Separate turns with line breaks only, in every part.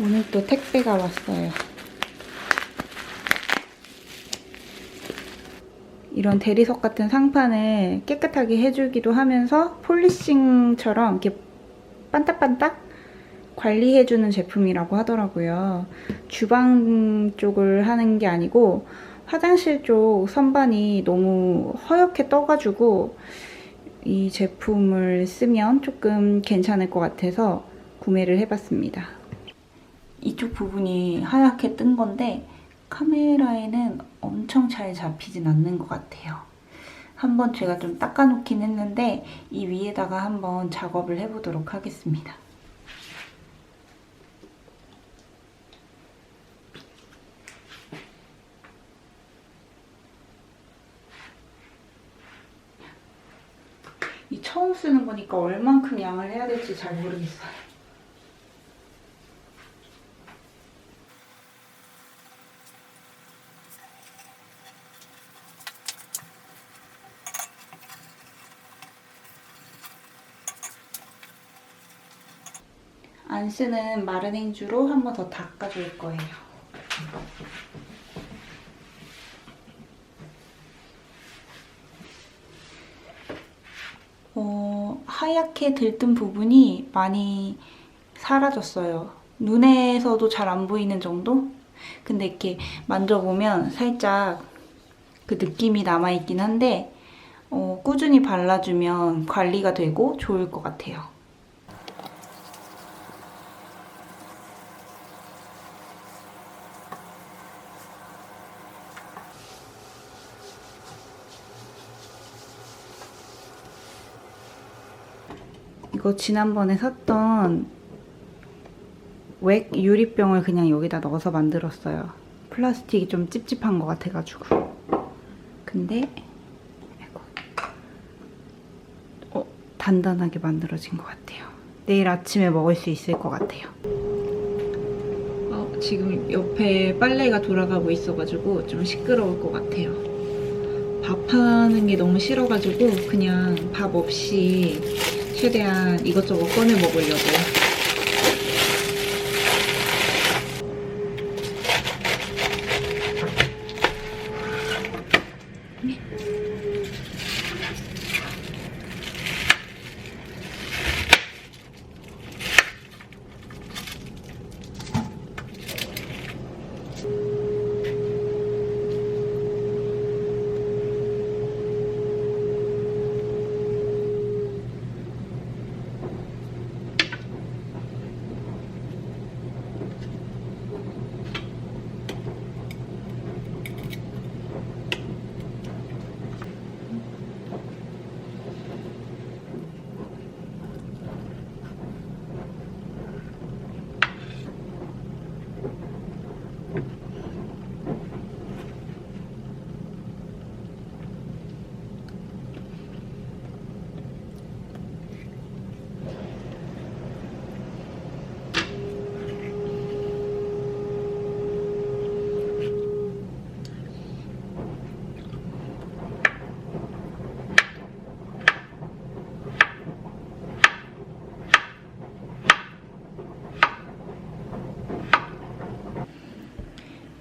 오늘 또 택배가 왔어요. 이런 대리석 같은 상판을 깨끗하게 해주기도 하면서 폴리싱처럼 이렇게 반딱반딱 관리해주는 제품이라고 하더라고요. 주방 쪽을 하는 게 아니고 화장실 쪽 선반이 너무 허옇게 떠가지고 이 제품을 쓰면 조금 괜찮을 것 같아서 구매를 해봤습니다. 이쪽 부분이 하얗게 뜬 건데 카메라에는 엄청 잘 잡히진 않는 것 같아요. 한번 제가 좀 닦아놓긴 했는데 이 위에다가 한번 작업을 해보도록 하겠습니다. 이 처음 쓰는 거니까 얼만큼 양을 해야 될지 잘 모르겠어요. 안 쓰는 마른 행주로 한 번 더 닦아줄 거예요. 어, 하얗게 들뜬 부분이 많이 사라졌어요. 눈에서도 잘 안 보이는 정도? 근데 이렇게 만져보면 살짝 그 느낌이 남아있긴 한데 어, 꾸준히 발라주면 관리가 되고 좋을 것 같아요. 이거 지난번에 샀던 웩 유리병을 그냥 여기다 넣어서 만들었어요. 플라스틱이 좀 찝찝한 것 같아가지고. 근데 아이고. 어, 단단하게 만들어진 것 같아요. 내일 아침에 먹을 수 있을 것 같아요. 어, 지금 옆에 빨래가 돌아가고 있어가지고 좀 시끄러울 것 같아요. 밥 하는 게 너무 싫어가지고 그냥 밥 없이 최대한 이것저것 꺼내 먹으려고.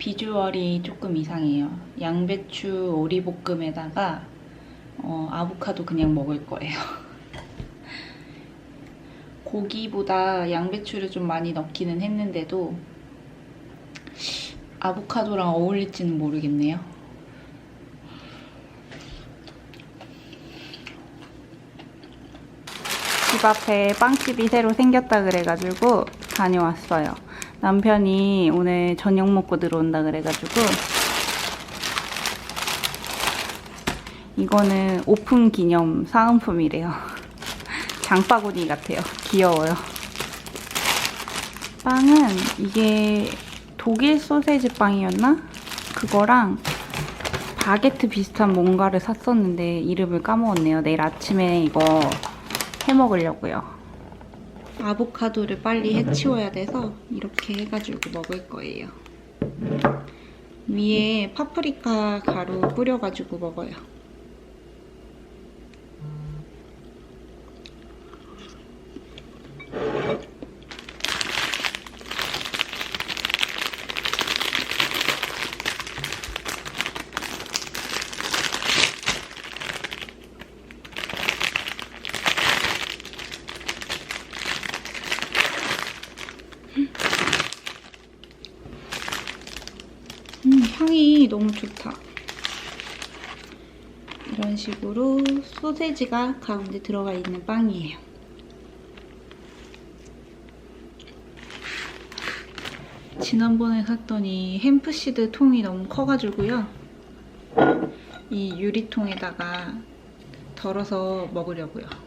비주얼이 조금 이상해요. 양배추 오리볶음에다가 어, 아보카도 그냥 먹을 거예요. 고기보다 양배추를 좀 많이 넣기는 했는데도 아보카도랑 어울릴지는 모르겠네요. 집 앞에 빵집이 새로 생겼다 그래가지고 다녀왔어요. 남편이 오늘 저녁 먹고 들어온다 그래가지고 이거는 오픈 기념 사은품이래요. 장바구니 같아요. 귀여워요. 빵은 이게 독일 소세지 빵이었나? 그거랑 바게트 비슷한 뭔가를 샀었는데 이름을 까먹었네요. 내일 아침에 이거 해 먹으려고요. 아보카도를 빨리 해치워야 돼서 이렇게 해가지고 먹을 거예요. 위에 파프리카 가루 뿌려가지고 먹어요. 음, 향이 너무 좋다. 이런 식으로 소세지가 가운데 들어가 있는 빵이에요. 지난번에 샀더니 햄프시드 통이 너무 커가지고요. 이 유리통에다가 덜어서 먹으려고요.